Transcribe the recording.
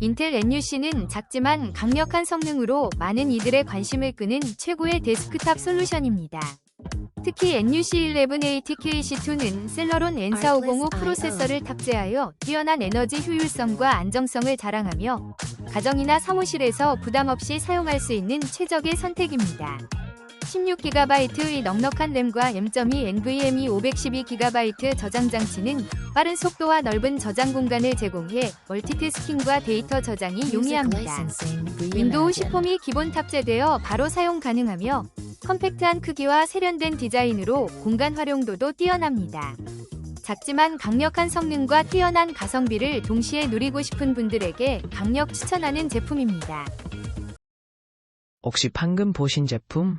인텔 NUC는 작지만 강력한 성능으로 많은 이들의 관심을 끄는 최고의 데스크탑 솔루션입니다. 특히 NUC11ATKC2는 셀러론 N4505 프로세서를 탑재하여 뛰어난 에너지 효율성과 안정성을 자랑하며 가정이나 사무실에서 부담 없이 사용할 수 있는 최적의 선택입니다. 16GB의 넉넉한 램과 M.2 NVMe 512GB 저장 장치는 빠른 속도와 넓은 저장 공간을 제공해 멀티태스킹과 데이터 저장이 용이합니다. 윈도우 10홈이 기본 탑재되어 바로 사용 가능하며 컴팩트한 크기와 세련된 디자인으로 공간 활용도도 뛰어납니다. 작지만 강력한 성능과 뛰어난 가성비를 동시에 누리고 싶은 분들에게 강력 추천하는 제품입니다. 혹시 방금 보신 제품